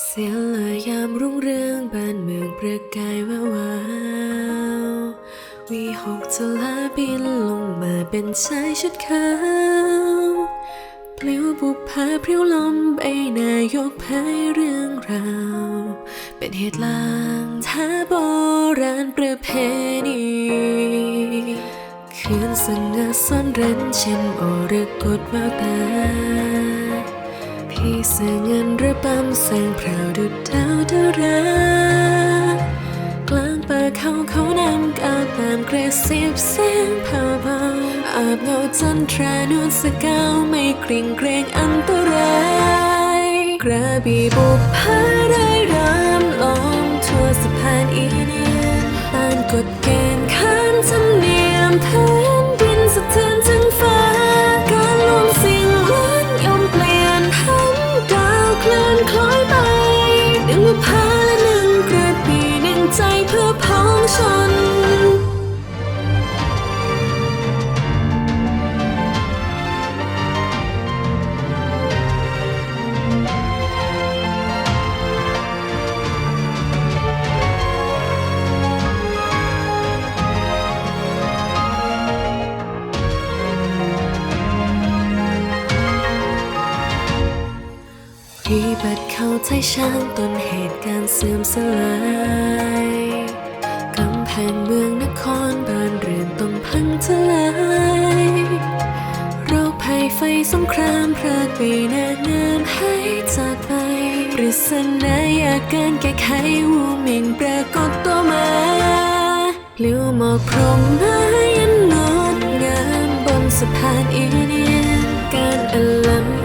เสียงลยยามรุ่งเรืองบ้านเมืองประกายแวววาววีหกจะลาบินลงมาเป็นชายชุดขาวปลิวบุพาพริ้วลมใบหน้ายกเผยเรื่องราว เป็นเหตุลางท้าโบราณประเพณีคืนสง่าซ่อนเร้นเช่นโอรกตแววตา พี่สื้อเงินระบำแสงพราวดุดดาวดารากลางป่าเขาเขานำกาตามกระซิบเสียงเผาเบาอาบเงาจันทรานวลสกาวไม่เกรงเกรงอันตรายกระบี่บุพผาได้รำล้อมทั่วสะพานอีเนียนตามกฎเกณฑ์ เวิบัติเข้าใจช่างต้นเหตุการเสื่อมสลายกำแพงเมืองนครบ้านเรือนต้องพังทลายโรคภัยไฟสงครามพรากไปนานงามให้จากไปปริศนาอาการแก้ไขวูมิงปรากฏตัวมาปลิวหมอกพรมมายันงดงามบนสะพานอีเนียนการอลัง